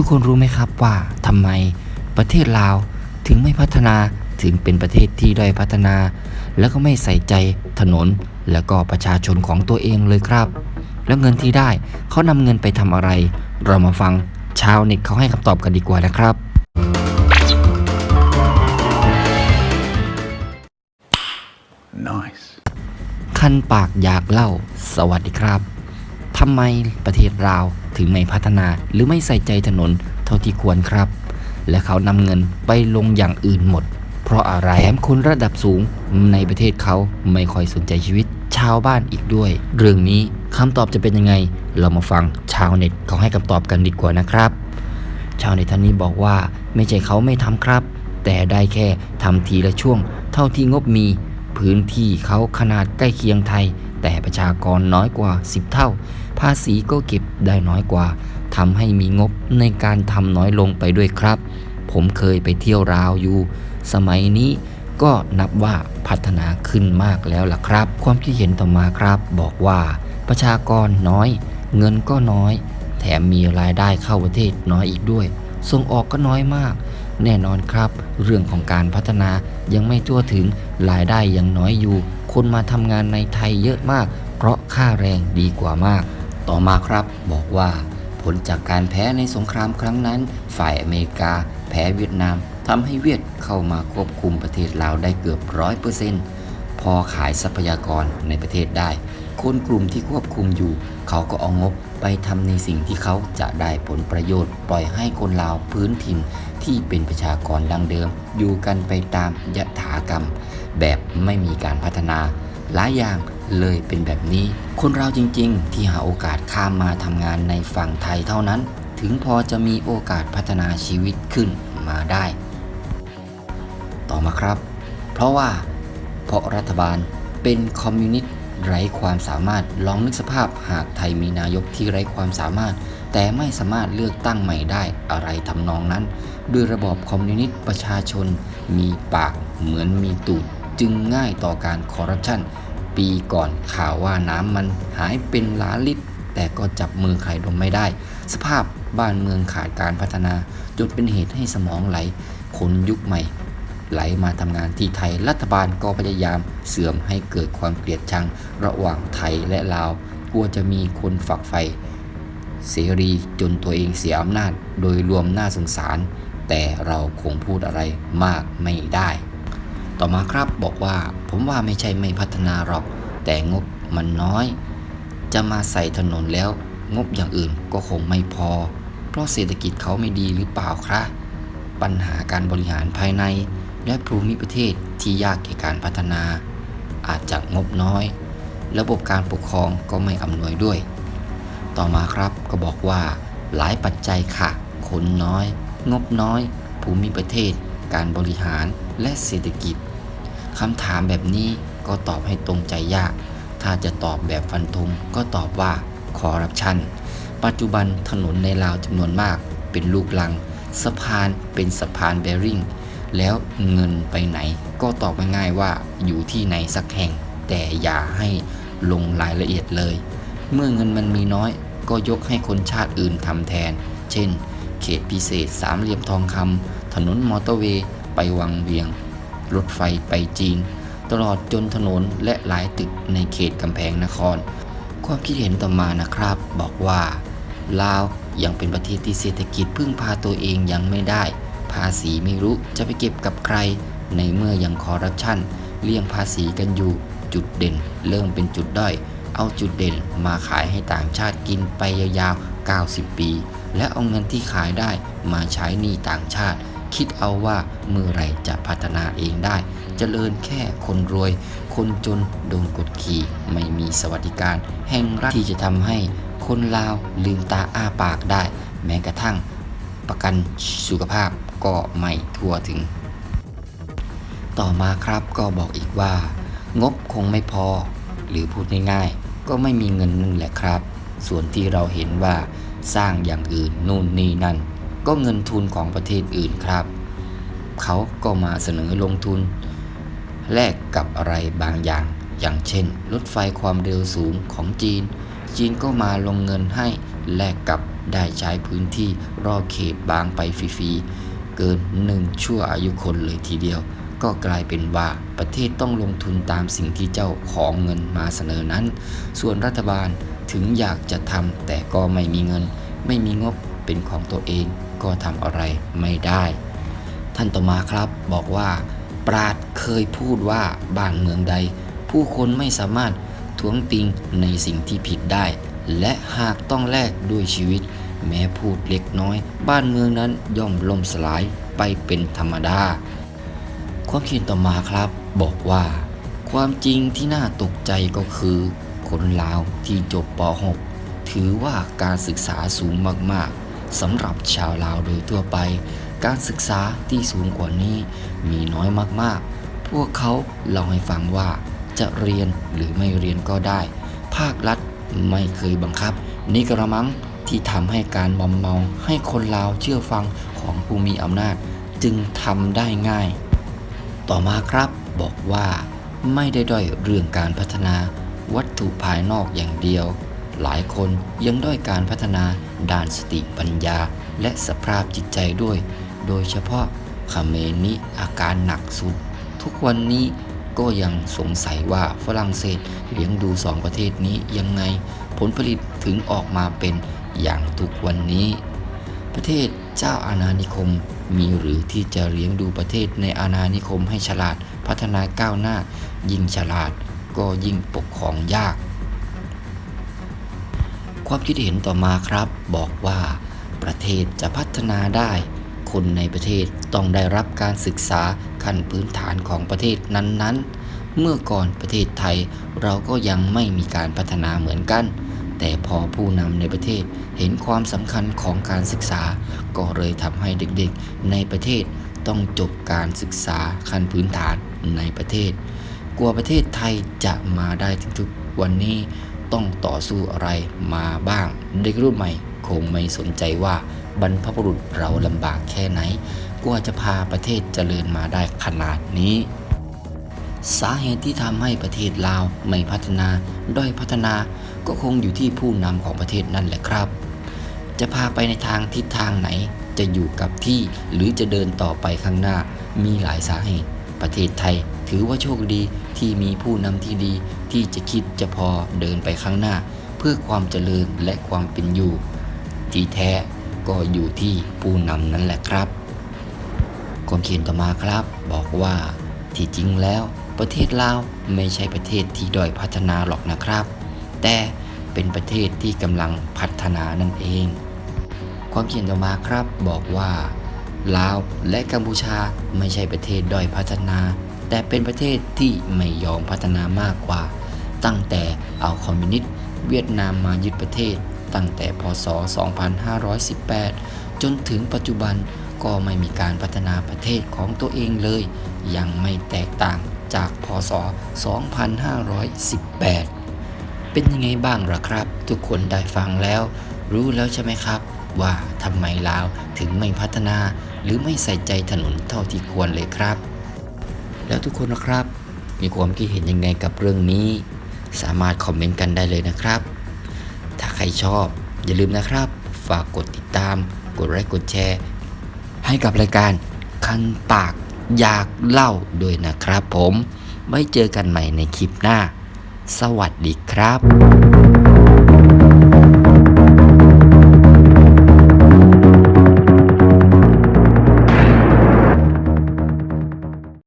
ทุกคนรู้ไหมครับว่าทำไมประเทศลาวถึงไม่พัฒนาถึงเป็นประเทศที่ด้อยพัฒนา แล้วก็ไม่ใส่ใจถนนแล้วก็ประชาชนของตัวเองเลยครับ แล้วเงินที่ได้เขานำเงินไปทำอะไร เรามาฟังชาวเน็ตเขาให้คำตอบกันดีกว่านะครับ Nice. คันปากอยากเล่า สวัสดีครับทำไมประเทศเราว ถึงไม่พัฒนาหรือไม่ใส่ใจถนนเท่าที่ควรครับ และเขานำเงินไปลงอย่างอื่นหมด เพราะอะไรแถมคนระดับสูงในประเทศเขาไม่ค่อยสนใจชีวิต ชาวบ้านอีกด้วย เรื่องนี้คำตอบจะเป็นยังไง เรามาฟังชาวเน็ตเขาให้คำตอบกันดีกว่านะครับ ชาวเน็ตท่านนี้บอกว่าไม่ใช่เขาไม่ทำครับ แต่ได้แค่ทำทีละช่วง เท่าที่งบมี พื้นที่เขาขนาดใกล้เคียงไทย แต่ประชากรน้อยกว่า 10 เท่า ภาษีก็เก็บได้น้อยกว่าทำให้มีงบในการทำน้อยลงไปด้วยครับ ผมเคยไปเที่ยวราวอยู่ สมัยนี้ก็นับว่าพัฒนาขึ้นมากแล้วล่ะครับ ความคิดเห็นต่อมาครับ บอกว่าประชากรน้อย เงินก็น้อย แถมมีรายได้เข้าประเทศน้อยอีกด้วย ส่งออกก็น้อยมาก แน่นอนครับ เรื่องของการพัฒนายังไม่ทั่วถึงรายได้ยังน้อยอยู่ คนมาทำงานในไทยเยอะมาก เพราะค่าแรงดีกว่ามาก ต่อมาครับบอกว่า ผลจากการแพ้ในสงครามครั้งนั้น ฝ่ายอเมริกา แพ้เวียดนามทำให้เวียดเข้ามาควบคุมประเทศลาวได้เกือบร้อยเปอร์เซ็นต์พอขายทรัพยากรในประเทศได้ คนกลุ่มที่ควบคุมอยู่ เขาก็เอางบไปทำในสิ่งที่เขาจะได้ผลประโยชน์ ปล่อยให้คนลาวพื้นถิ่นที่เป็นประชากรดังเดิม อยู่กันไปตามยถากรรม แบบไม่มีการพัฒนาหลายอย่างเลยเป็นแบบนี้ คนเราจริงๆ ที่หาโอกาสข้ามมาทำงานในฝั่งไทยเท่านั้น ถึงพอจะมีโอกาสพัฒนาชีวิตขึ้นมาได้ ต่อมาครับ เพราะว่าเพราะรัฐบาลเป็นคอมมิวนิสต์ ไร้ความสามารถลองนึกสภาพหากไทยมีนายกที่ไร้ความสามารถ แต่ไม่สามารถเลือกตั้งใหม่ได้อะไรทำนองนั้น ด้วยระบอบคอมมิวนิสต์ประชาชน มีปากเหมือนมีตูด จึงง่ายต่อการคอร์รัปชันปีก่อนข่าวว่าน้ำมันหายเป็นล้านลิตร แต่ก็จับมือใครดมไม่ได้ สภาพบ้านเมืองขาดการพัฒนาจนเป็นเหตุให้สมองไหลคนยุคใหม่ ไหลมาทำงานที่ไทยรัฐบาลก็พยายามเสื่อมให้เกิดความเกลียดชังระหว่างไทยและลาวกลัวจะมีคนฝักใฝ่เสรีจนตัวเองเสียอำนาจ โดยรวมน่าสงสาร แต่เราคงพูดอะไรมากไม่ได้ ต่อมาครับบอกว่า ผมว่าไม่ใช่ไม่พัฒนาหรอก แต่งบมันน้อย จะมาใส่ถนนแล้ว งบอย่างอื่นก็คงไม่พอ เพราะเศรษฐกิจเขาไม่ดีหรือเปล่าครับปัญหาการบริหารภายใน และภูมิประเทศที่ยากแก่การพัฒนา อาจจะงบน้อย ระบบการปกครองก็ไม่อำนวยด้วย ต่อมาครับก็บอกว่า หลายปัจจัยค่ะ คนน้อย งบน้อย ภูมิประเทศ การบริหารและเศรษฐกิจคำถามแบบนี้ก็ตอบให้ตรงใจยาก ถ้าจะตอบแบบฟันธงก็ตอบว่าคอร์รัปชัน ปัจจุบันถนนในลาวจำนวนมาก เป็นลูกลัง สะพานเป็นสะพานแบริ่ง แล้วเงินไปไหน ก็ตอบง่ายๆว่าอยู่ที่ไหนสักแห่ง แต่อย่าให้ลงรายละเอียดเลย เมื่อเงินมันมีน้อย ก็ยกให้คนชาติอื่นทำแทน เช่น เขตพิเศษสามเหลี่ยมทองคำถนนมอเตอร์เวย์ไปวังเวียง รถไฟไปจีน ตลอดจนถนนและหลายตึกในเขตกำแพงนคร ความคิดเห็นต่อมานะครับ บอกว่าลาวยังเป็นประเทศที่เศรษฐกิจพึ่งพาตัวเองยังไม่ได้ ภาษีไม่รู้จะไปเก็บกับใคร ในเมื่อยังคอร์รัปชันเลี่ยงภาษีกันอยู่ จุดเด่น เริ่มเป็นจุดด้อย เอาจุดเด่นมาขายให้ต่างชาติกินไปยาวๆ 90 ปี และเอาเงินที่ขายได้มาใช้หนี้ต่างชาติ คิดเอาว่าเมื่อไรจะพัฒนาเองได้เจริญแค่คนรวย คนจนโดนกดขี่ไม่มีสวัสดิการ แห่งรัฐที่จะทำให้คนลาวลืมตาอ้าปากได้ แม้กระทั่ง ประกันสุขภาพก็ไม่ทั่วถึง ต่อมาครับก็บอกอีกว่า งบคงไม่พอ หรือพูดง่ายๆ ก็ไม่มีเงินนั่นแหละครับ ส่วนที่เราเห็นว่าสร้างอย่างอื่นนู่นนี่นั่น ก็เงินทุนของประเทศอื่นครับ เขาก็มาเสนอลงทุน แลกกับอะไรบางอย่าง อย่างเช่น รถไฟความเร็วสูงของจีน จีนก็มาลงเงินให้แลกกับ ได้ใช้พื้นที่รอบเขตบางไปฟรีๆเกินหนึ่งชั่วอายุคนเลยทีเดียว ก็กลายเป็นว่าประเทศต้องลงทุนตามสิ่งที่เจ้าของเงินมาเสนอนั้น ส่วนรัฐบาลถึงอยากจะทำแต่ก็ไม่มีเงิน ไม่มีงบเป็นของตัวเองก็ทำอะไรไม่ได้ ท่านต่อมาครับบอกว่า ปราดเคยพูดว่าบ้านเมืองใด ผู้คนไม่สามารถท้วงติงในสิ่งที่ผิดได้ และหากต้องแลกด้วยชีวิต แม้พูดเล็กน้อย บ้านเมืองนั้นย่อมล่มสลายไปเป็นธรรมดา ความคิดต่อมาครับ บอกว่า ความจริงที่น่าตกใจก็คือ คนลาวที่จบป .6 ถือว่าการศึกษาสูงมากๆสำหรับชาวลาวโดยทั่วไป การศึกษาที่สูงกว่านี้มีน้อยมากๆ พวกเขาเล่าให้ฟังว่าจะเรียนหรือไม่เรียนก็ได้ ภาครัฐไม่เคยบังคับ นี่กระมัง ที่ทำให้การมอมเมาให้คนลาวเชื่อฟังของผู้มีอำนาจจึงทำได้ง่าย ต่อมาครับบอกว่าไม่ได้ด้อยเรื่องการพัฒนาวัตถุภายนอกอย่างเดียว หลายคนยังด้อยการพัฒนาด้านสติปัญญาและสภาพจิตใจด้วย โดยเฉพาะเขมรนี้อาการหนักสุด ทุกวันนี้ก็ยังสงสัยว่าฝรั่งเศสเลี้ยงดูสองประเทศนี้ยังไง ผลผลิตถึงออกมาเป็น อย่างทุกวันนี้ ประเทศเจ้าอาณานิคมมีหรือที่จะเลี้ยงดูประเทศในอาณานิคมให้ฉลาดพัฒนาก้าวหน้า ยิ่งฉลาดก็ยิ่งปกครองยาก ความคิดเห็นต่อมาครับ บอกว่า ประเทศจะพัฒนาได้ คนในประเทศต้องได้รับการศึกษาขั้นพื้นฐานของประเทศนั้นๆ เมื่อก่อนประเทศไทยเราก็ยังไม่มีการพัฒนาเหมือนกัน แต่พอผู้นำในประเทศเห็นความสำคัญของการศึกษา ก็เลยทำให้เด็กๆ ในประเทศต้องจบการศึกษาขั้นพื้นฐานในประเทศ กลัวประเทศไทยจะมาได้ถึงทุกวันนี้ต้องต่อสู้อะไรมาบ้าง เด็กรุ่นใหม่คงไม่สนใจว่าบรรพบุรุษเราลำบากแค่ไหนกว่าจะพาประเทศเจริญมาได้ขนาดนี้ สาเหตุที่ทำให้ประเทศลาวไม่พัฒนาด้อยพัฒนาก็คงอยู่ที่ผู้นำของประเทศนั่นแหละครับ จะพาไปในทางทิศทางไหน จะอยู่กับที่หรือจะเดินต่อไปข้างหน้า มีหลายสาเหตุ ประเทศไทยถือว่าโชคดีที่มีผู้นำที่ดี ที่จะคิดจะพอเดินไปข้างหน้า เพื่อความเจริญและความเป็นอยู่ ที่แท้ก็อยู่ที่ผู้นำนั่นแหละครับความเขียนต่อมาครับ บอกว่าที่จริงแล้ว ประเทศลาวไม่ใช่ประเทศที่ด้อยพัฒนาหรอกนะครับ แต่เป็นประเทศที่กำลังพัฒนานั่นเอง ความเขียนต่อมาครับบอกว่าลาวและกัมพูชาไม่ใช่ประเทศด้อยพัฒนา แต่เป็นประเทศที่ไม่ยอมพัฒนามากกว่า ตั้งแต่เอาคอมมิวนิสต์เวียดนามมายึดประเทศ ตั้งแต่พศ 2518 จนถึงปัจจุบันก็ไม่มีการพัฒนาประเทศของตัวเองเลย ยังไม่แตกต่าง จากพศ 2518 เป็นยังไงบ้างล่ะครับ ทุกคนได้ฟังแล้ว รู้แล้วใช่ไหมครับ ว่าทำไมลาวถึงไม่พัฒนา หรือไม่ใส่ใจถนนเท่าที่ควรเลยครับ แล้วทุกคนนะครับ มีความคิดเห็นยังไงกับเรื่องนี้ สามารถคอมเมนต์กันได้เลยนะครับ ถ้าใครชอบ อย่าลืมนะครับ ฝากกดติดตาม กดไลค์กดแชร์ ให้กับรายการคันปาก อยากเล่าด้วยนะครับผม ไว้เจอกันใหม่ในคลิปหน้า สวัสดีครับ